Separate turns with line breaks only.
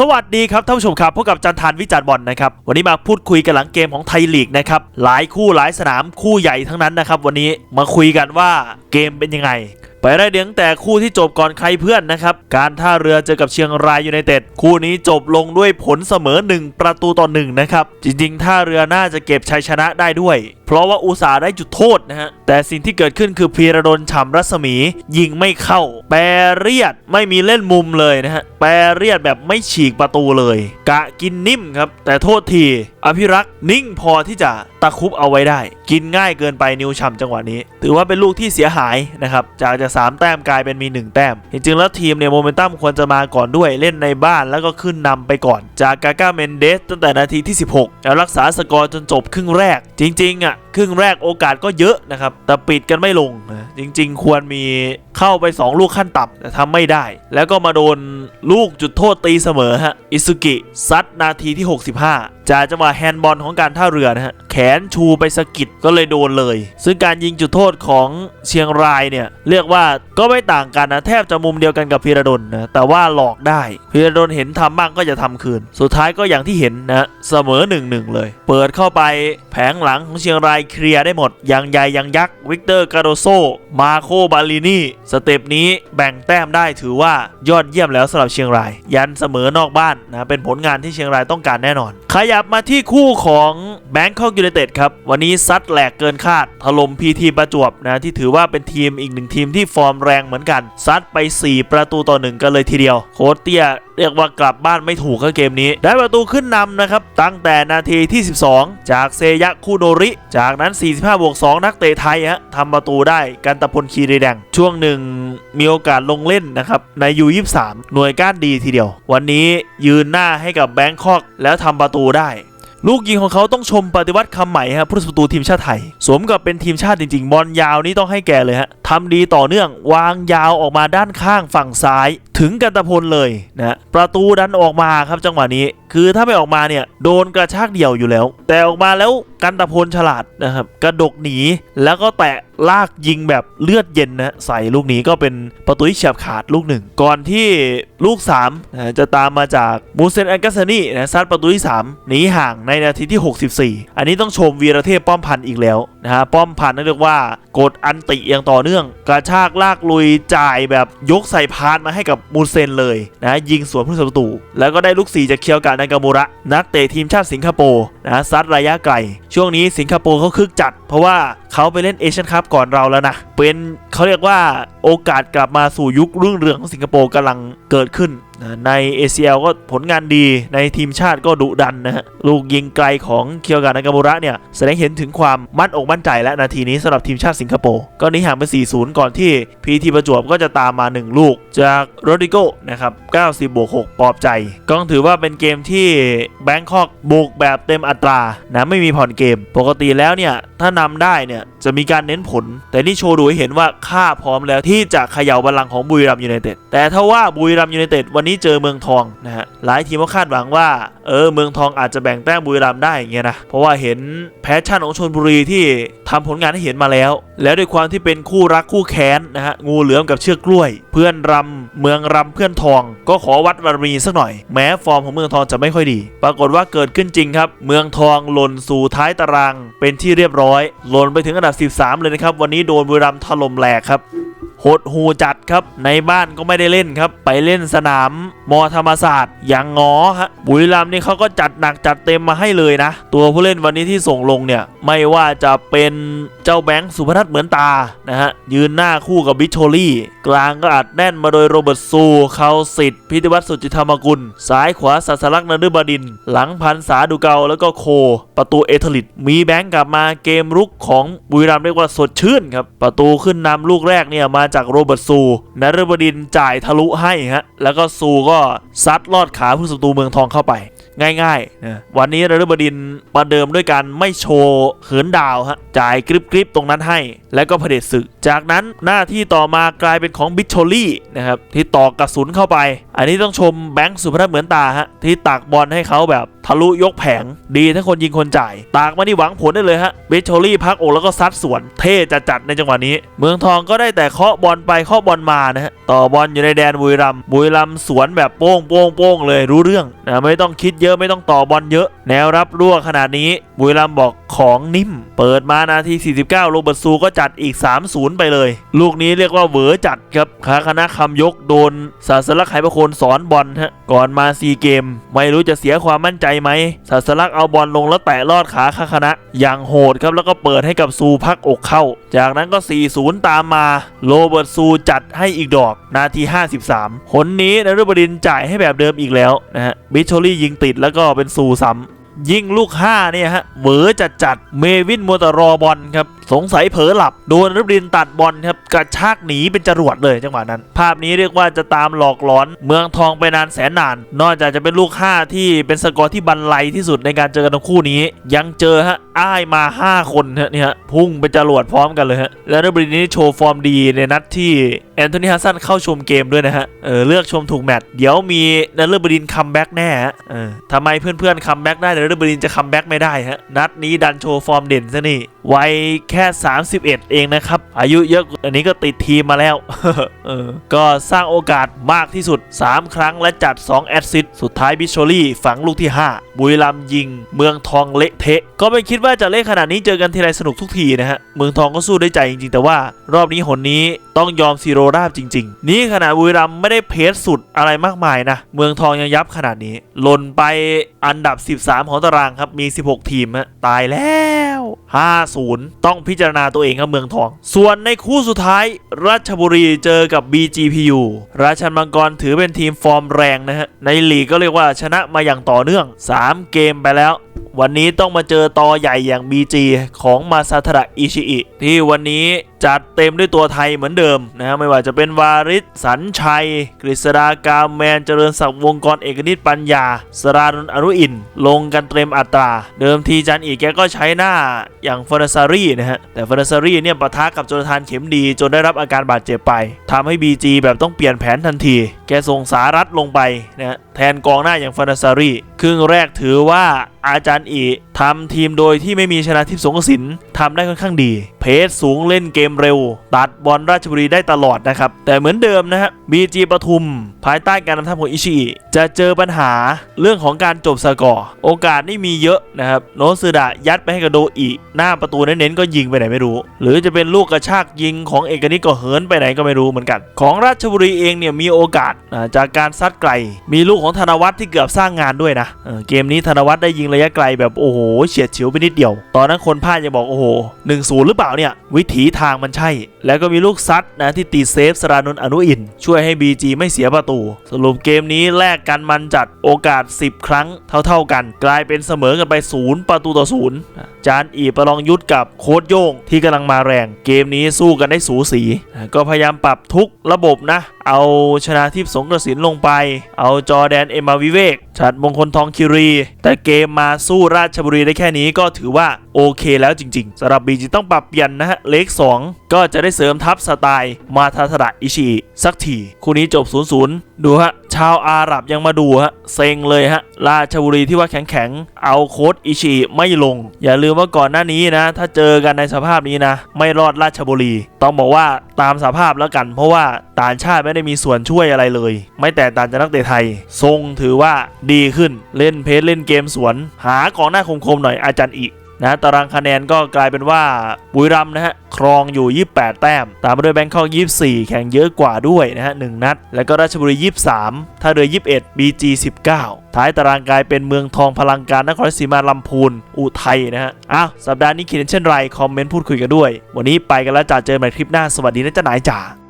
สวัสดีครับท่านผู้ชมครับพบกับจันทานวิจารณ์บอลนะครับวันนี้มาพูดคุยกันหลังเกมของไทยลีกนะครับหลายคู่หลายสนามคู่ใหญ่ทั้งนั้นนะครับวันนี้มาคุยกันว่าเกมเป็นยังไง ไปได้เดียงแต่คู่ที่จบก่อนใครเพื่อนนะครับการท่าเรือเจอกับเชียงรายยูไนเต็ดคู่นี้จบลงด้วยผลเสมอ 1 ประตูต่อ1นะครับจริงๆท่าเรือน่าจะเก็บชัยชนะได้ด้วยเพราะว่าอุตสาห์ได้จุดโทษนะฮะ แต่สิ่งที่เกิดขึ้นคือพีระดลฉ่ำรัศมี ยิงไม่เข้า แปรเรียดไม่มีเล่นมุมเลยนะฮะ แปรเรียดแบบไม่ฉีกประตูเลย กะกินนิ่มครับ แต่โทษที อภิรักษ์นิ่งพอที่จะตะคุบเอาไว้ได้ กินง่ายเกินไปนิวฉ่ำจังหวะนี้ ถือว่าเป็นลูกที่เสียหายนะครับ จากจะสามแต้มกลายเป็นมี 1 แต้ม จริงๆแล้วทีมเนี่ยโมเมนตัมควรจะมาก่อนด้วย เล่นในบ้านแล้วก็ขึ้นนำไปก่อน จากกาก้าเมนเดสตั้งแต่นาทีที่ 16 แล้วรักษาสกอร์จนจบครึ่งแรก จริงๆอะ that. ครึ่งแรกโอกาสก็เยอะนะครับ แต่ปิดกันไม่ลงนะจริง ๆ ควรมีเข้าไป 2 ลูกขั้นต่ำแต่ทำไม่ได้ แล้วก็มาโดนลูกจุดโทษตีเสมอฮะอิซุกิซัดนาทีที่ 65จากจังหวะแฮนด์บอลของการท่าเรือนะฮะแขนชูไปสกิดก็เลยโดนเลย ซึ่งการยิงจุดโทษของเชียงรายเนี่ยเรียกว่าก็ไม่ต่างกันนะแทบจะมุมเดียวกันกับพีระดลนะแต่ว่าหลอกได้พีระดลเห็นทำบ้างก็จะทำคืน สุดท้ายก็อย่างที่เห็นนะเสมอ1-1เลย เปิดเข้าไปแผงหลังของเชียงรายเคลียร์ได้หมด ยังใหญ่ยังยักษ์ วิกเตอร์การโดโซ มาโคบาลินีสเต็ปนี้แบ่งแต้มได้ถือว่ายอดเยี่ยมแล้วสำหรับเชียงราย ยันเสมอนอกบ้านนะเป็นผลงานที่เชียงรายต้องการแน่นอน ขยับมาที่คู่ของแบงคอกยูไนเต็ดครับ วันนี้ซัดแหลกเกินคาด ถล่มพีทีประจวบนะที่ถือว่าเป็นทีมอีกหนึ่งทีมที่ฟอร์มแรงเหมือนกัน ซัดไป 4 ประตูต่อหนึ่งกันเลยทีเดียว โคตเตียเรียกว่ากลับบ้านไม่ถูกกับเกมนี้ ได้ประตูขึ้นนำนะครับ ตั้งแต่นาทีที่ 12 จากเซยะคูโนริ จากนั้น 45 บวก 2 นักเตะไทยฮะทำประตูได้กันตะพลคีรีแดง ช่วงหนึ่งมีโอกาสลงเล่นนะครับ ในยู23 หน่วยก้านดีทีเดียว วันนี้ยืนหน้าให้กับแบงคอกแล้วทำประตูได้ลูกยิงของเขาต้องชมปฏิวัติคำใหม่ฮะผู้รักษาประตูทีมชาติไทย สวมกับเป็นทีมชาติจริง ๆ บอลยาวนี่ต้องให้แกเลยฮะทำดีต่อเนื่อง วางยาวออกมาด้านข้างฝั่งซ้าย ถึงกันตะพลเลยนะประตูดันออกมาครับจังหวะนี้ คือถ้าไม่ออกมาเนี่ยโดนกระชากเดี่ยวอยู่แล้ว แต่ออกมาแล้วกันตะพลฉลาดนะครับ กระดกหนีแล้วก็แตะลากยิงแบบเลือดเย็นนะใส่ลูกนี้ก็เป็นประตูที่เฉียบขาดลูกหนึ่งก่อนที่ลูก3นะจะตามมาจากมูเซนแอนกัสซานีนะซัดประตูที่3หนีห่างในนาทีที่ 64 อันนี้ต้องชมวีรเทพป้อมพันธ์อีกแล้วนะฮะป้อมพันธ์นั่นเรียกว่ากดอันติอย่างต่อเนื่อง กระชากลากลุยจ่ายแบบยกใส่พานมาให้กับมูเซนเลยนะยิงสวนผู้สประตู แล้วก็ได้ลูกสี่จากเคียวกานากามูระ นักเตะทีมชาติสิงคโปร์นะซัดระยะไกล ช่วงนี้สิงคโปร์เขาคึกจัด เพราะว่าเขาไปเล่นเอเชียนคัพก่อนเราแล้วนะ เป็นเขาเรียกว่าโอกาสกลับมาสู่ยุครุ่งเรืองของสิงคโปร์กำลังเกิดขึ้นใน ACL ก็ผลงานดีในทีมชาติก็ดุดันนะฮะ ลูกยิงไกลของเคียวกานากามูระเนี่ย แสดงเห็นถึงความมั่นอกมั่นใจและนาทีนี้สำหรับทีมชาติสิงคโปร์ ก็นีห่างไป 4-0 ก่อนที่พีทีประจวบก็จะตามมา 1 ลูก จากโรดิโกนะครับ 90บวก6ปลอบใจ ก็ถือว่าเป็นเกมที่แบงคอกบุกแบบเต็มอัตรานะไม่มีผ่อนเกม ปกติแล้วเนี่ยถ้านำได้เนี่ยจะมีการเน้นผล แต่นี่โชว์ดูให้เห็นว่าค่าพร้อมแล้วที่จะเขย่าบัลลังของบุรีรัมย์ยูไนเต็ดแต่ถ้าว่าบุรีรัมยูไนเต็ดวันนี้เจอเมืองทองนะฮะหลายทีมก็คาดหวังว่าเออเมืองทองอาจจะแบ่งแต้มบุรีรัมย์ได้อย่างเงี้ยนะเพราะว่าเห็นแพชชั่นของชนบุรีที่ทำผลงานให้เห็นมาแล้ว แล้วด้วยความที่เป็นคู่รักคู่แค้นนะฮะงูเหลือมกับเชือกกล้วย เพื่อนรำเมืองรำเพื่อนทอง ก็ขอวัดบารมีสักหน่อยแม้ฟอร์มของเมืองทองจะไม่ค่อยดี ปรากฏว่าเกิดขึ้นจริงครับ เมืองทองหล่นสู่ท้ายตาราง เป็นที่เรียบร้อย หล่นไปถึงอันดับ 13 เลยนะครับวันนี้โดนบุรีรัมย์ถล่มแหลกครับ หดหูจัดครับ ในบ้านก็ไม่ได้เล่นครับ ไปเล่นสนามมอธรรมศาสตร์ อย่างงอฮะบุรีรัมย์นี่เขาก็จัดหนักจัดเต็มมาให้เลยนะ ตัวผู้เล่นวันนี้ที่ส่งลงเนี่ย ไม่ว่าจะเป็นเจ้าแบงค์สุพนัทเหมือนตานะฮะยืนหน้าคู่กับบิชโชลี่ กลางก็อัดแน่นมาโดยโรเบิร์ตซูเขาสิทธิ์พิธิวัตรสุจิธรรมกุลซ้ายขวาสัสลักษณ์นฤบดิน หลังพันษาดูเกาแล้วก็โค ประตูเอเทลิตมีแบงค์กลับมาเกมรุกของบุรีรัมย์เรียกว่าสดชื่นครับประตูขึ้นนำลูกแรกเนี่ยมาจากโรเบิร์ตซูนรบดินจ่ายทะลุให้ฮะแล้วก็ซูก็ซัดลอดขาผู้ศัตรูเมืองทองเข้าไป ง่ายๆนะวันนี้นฤบดินทร์ประเดิมด้วยการไม่โชว์เหินดาวฮะจ่ายกริบกริบตรงนั้นให้ แล้วก็เผด็จศึก จากนั้นหน้าที่ต่อมากลายเป็นของบิชโชลี่นะครับที่ตอกกระสุนเข้าไป อันนี้ต้องชมแบงค์สุภาพเหมือนตาฮะที่ตักบอลให้เขาแบบทะลุยกแผง ดีทั้งคนยิงคนจ่าย ตากมาที่หวังผลได้เลยฮะบิชโชลี่พักอกแล้วก็ซัดสวน เท่จัดจัดๆในจังหวะนี้ เมืองทองก็ได้แต่เคาะบอลไปเคาะบอลมานะฮะต่อบอลอยู่ในแดนบุรีรัมย์บุรีรัมย์สวนแบบโป้งโป้งโป้งเลยรู้เรื่องนะไม่ต้องคิดเยเยอะไม่ต้องต่อบอลเยอะ แนวรับรั่วขนาดนี้ บุรีรัมบอกของนิ่ม เปิดมานาที 49 โรเบิร์ตซูก็จัดอีก 3-0 ไปเลย ลูกนี้เรียกว่าเหวอจัดครับขาคณะคำยกโดนศาสลักไหประโคนสอนบอลฮะก่อนมาซีเกม ไม่รู้จะเสียความมั่นใจไหมศาสลักเอาบอลลงแล้วแตะลอดขาคาคณะ อย่างโหดครับแล้วก็เปิดให้กับซูพักอกเข้า จากนั้นก็ 4-0 ตามมา โรเบิร์ตซูจัดให้อีกดอกนาที 53คนนี้นฤบดินจ่ายให้แบบเดิมอีกแล้วนะฮะบิชโชลี่ยิงติดแล้วก็เป็นซูซ้ำยิงลูก5เนี่ยฮะเหวอจัดจัดเมวินมัวแต่รอบอลครับ สงสัยเผลอหลับ โดนนฤบดินตัดบอลครับกระชากหนีเป็นจรวดเลยจังหวะนั้น ภาพนี้เรียกว่าจะตามหลอกหลอนเมืองทองไปนานแสนนาน นอกจากจะเป็นลูก 5 ที่เป็นสกอร์ที่บันไลที่สุดในการเจอกันทั้งคู่นี้ ยังเจอฮะอ้ายมา 5 คนฮะเนี่ยฮะพุ่งเป็นจรวดพร้อมกันเลยฮะแล้วนฤบดินนี่โชว์ฟอร์มดีในนัดที่แอนโทนีฮัสซันเข้าชมเกมด้วยนะฮะเออเลือกชมถูกแมตช์เดี๋ยวมีนฤบดินทร์คัมแบ็กแน่ฮะเออทำไมเพื่อนๆคัมแบ็กได้แต่นฤบดินจะคัมแบ็กไม่ได้ฮะนัดนี้ดันโชว์ฟอร์มเด่นซะนี่วัยแคค่ 31 เองนะครับ อายุเยอะอันนี้ก็ติดทีมมาแล้วเออก็สร้างโอกาสมากที่สุด 3 ครั้งและจัด 2 แอดซิสสุดท้ายบิชโชลี่ฝังลูกที่ 5 บุรีรัมยิง เมืองทองเละเทะ ก็ไม่คิดว่าจะเละขนาดนี้เจอกันทีไรสนุกทุกทีนะฮะ เมืองทองก็สู้ได้ใจจริงๆ แต่ว่ารอบนี้หนนี้ต้องยอมซีโรราบจริง ๆ นี่ขนาดบุรีรัมไม่ได้เพจสุดอะไรมากมายนะ เมืองทองยังยับขนาดนี้ หล่นไปอันดับ 13 ของตารางครับมี 16 ทีมฮะตายแล้ว 5-0 ต้องพิจารณาตัวเองครับเมืองทอง ส่วนในคู่สุดท้ายราชบุรีเจอกับ BGPU ราชันมังกรถือเป็นทีมฟอร์มแรงนะฮะ ในลีกก็เรียกว่าชนะมาอย่างต่อเนื่อง 3 เกมไปแล้ว วันนี้ต้องมาเจอตอใหญ่อย่าง BG ของมาซาทระอิชิอิที่วันนี้จัดเต็มด้วยตัวไทยเหมือนเดิมนะฮะไม่ว่าจะเป็นวาริศสัญชัย กฤษดากาแมนเจริญศักดิ์วงกรเอกนิตปัญญา สรานุนอรุอิน ลงกันเต็มอัตรา เดิมทีจันอีกแกก็ใช้หน้าอย่างเฟอร์นาซารีนะฮะ แต่เฟอร์นาซารีเนี่ยปะทะกับโจนาธานเข็มดี จนได้รับอาการบาดเจ็บไปทำให้ BG แบบต้องเปลี่ยนแผนทันทีแกส่งสารัตลงไปนะแทนกองหน้าอย่างฟอร์นาซารีครึ่งแรกถือว่าอาจารย์อีทำทีมโดยที่ไม่มีชนะทิพย์สงกสินทำได้ค่อนข้างดี เพสสูงเล่นเกมเร็ว ตัดบอลราชบุรีได้ตลอดนะครับ แต่เหมือนเดิมนะฮะบีจีปทุม ภายใต้การนำทัพของอิชิอิจะเจอปัญหาเรื่องของการจบสกอร์ โอกาสนี่มีเยอะนะครับ โนซึดะยัดไปให้กับโดอิหน้าประตูเน้นๆก็ยิงไปไหนไม่รู้ หรือจะเป็นลูกกระชากยิงของเอกนิตก็เหินไปไหนก็ไม่รู้เหมือนกัน ของราชบุรีเองเนี่ยมีโอกาสจากการซัดไกล มีลูกของธนวัฒน์ที่เกือบสร้างงานด้วยนะเเกมนี้ธนวัฒน์ได้ยิงระยะไกลแบบโอ้โหเฉียดฉิวไปนิดเดียว ตอนนั้นคนพลาดยังบอกโอ้โหหนึ่งศูนย์หรือเปล่าเนี่ย วิถีทางมันใช่ แล้วก็มีลูกซัดนะที่ตีเซฟสรานนท์อนุอิน ช่วยให้ BG ไม่เสียประตู สรุปเกมนี้แลกกันมันจัดโอกาส 10 ครั้งเท่า ๆกัน กลายเป็นเสมอกันไป 0 ประตูต่อศูนย์จานอีประลองยุทธกับโค้ดโย่งที่กำลังมาแรง เกมนี้สู้กันได้สูสี ก็พยายามปรับทุกระบบนะ เอาชนะทิพย์สงกระสินลงไป เอาจอแดนเอ็มมาวิเวกฉัดมงคลทองคิรี แต่เกมมาสู้ราชบุรีได้แค่นี้ก็ถือว่าโอเคแล้วจริงๆสำหรับบีจีต้องปรับเปลี่ยนนะฮะ เลข 2 ก็จะได้เสริมทัพสไตล์ มาทาทระอิชิสักทีคู่นี้จบ 0-0 ดูฮะ ชาวอาหรับยังมาดูฮะเซ็งเลยฮะราชบุรีที่ว่าแข็งๆเอาโค้ดอิชิไม่ลง อย่าลืมว่าก่อนหน้านี้นะ ถ้าเจอกันในสภาพนี้นะ ไม่รอดราชบุรี ต้องบอกว่าตามสภาพแล้วกัน เพราะว่าต่างชาติไม่ได้มีส่วนช่วยอะไรเลย ไม่แต่ต่างจากนักเตะไทย ทรงถือว่าดีขึ้นเล่นเพจเล่นเกมสวน หากองหน้าคมๆหน่อยอาจารย์อีก นะตารางคะแนนก็กลายเป็นว่าบุรีรัมนะฮะครองอยู่ 28 แต้ม ตามมาด้วยแบงคอก24 แข่งเยอะกว่าด้วยนะฮะ1นัด แล้วก็ราชบุรี 23 ท่าเรือ 21 BG 19 ท้ายตารางกลายเป็นเมืองทองพลังการนครศรีมาลำพูนอุทัยนะฮะอ้าวสัปดาห์นี้คิดเห็นเช่นไร คอมเมนต์พูดคุยกันด้วย วันนี้ไปกันแล้วจ้าเจอกันใหม่คลิปหน้าสวัสดีนะจ้านายจ๋า